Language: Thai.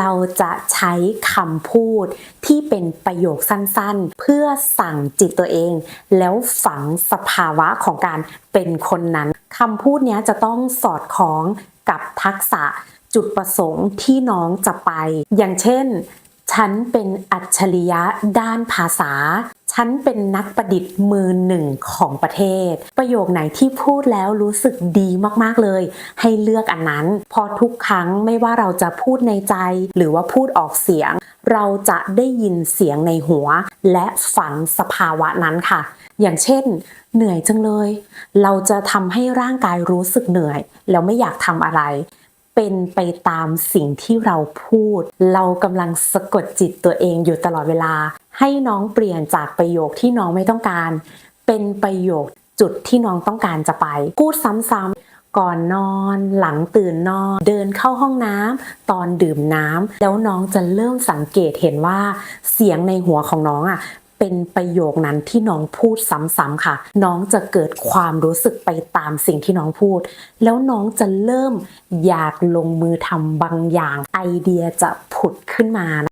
เราจะใช้คำพูดที่เป็นประโยคสั้นๆ เพื่อสั่งจิตตัวเอง แล้วฝังสภาวะของการเป็นคนนั้นคำพูดเนี้ยจะต้องสอดคล้องกับทักษะจุดประสงค์ที่น้องจะไป อย่างเช่น ฉันเป็นอัจฉริยะด้านภาษา ฉันเป็นนักประดิษฐ์มือหนึ่งของประเทศ ประโยคไหนที่พูดแล้วรู้สึกดีมากๆเลย ให้เลือกอันนั้น พอทุกครั้งไม่ว่าเราจะพูดในใจ หรือว่าพูดออกเสียง เราจะได้ยินเสียงในหัว และฝังสภาวะนั้นค่ะ อย่างเช่น เหนื่อยจังเลย เราจะทำให้ร่างกายรู้สึกเหนื่อยแล้วไม่อยากทำอะไรเป็นไปตามสิ่งที่เราพูด เรากำลังสะกดจิตตัวเองอยู่ตลอดเวลา ให้น้องเปลี่ยนจากประโยคที่น้องไม่ต้องการ เป็นประโยคจุดที่น้องต้องการจะไปพูดซ้ำๆก่อนนอนหลังตื่นนอน เดินเข้าห้องน้ำตอนดื่มน้ำแล้วน้องจะเริ่มสังเกตเห็นว่าเสียงในหัวของน้องอะเป็นประโยคนั้นที่น้องพูดซ้ำๆค่ะ น้องจะเกิดความรู้สึกไปตามสิ่งที่น้องพูด แล้วน้องจะเริ่มอยากลงมือทำบางอย่างไอเดียจะผุดขึ้นมา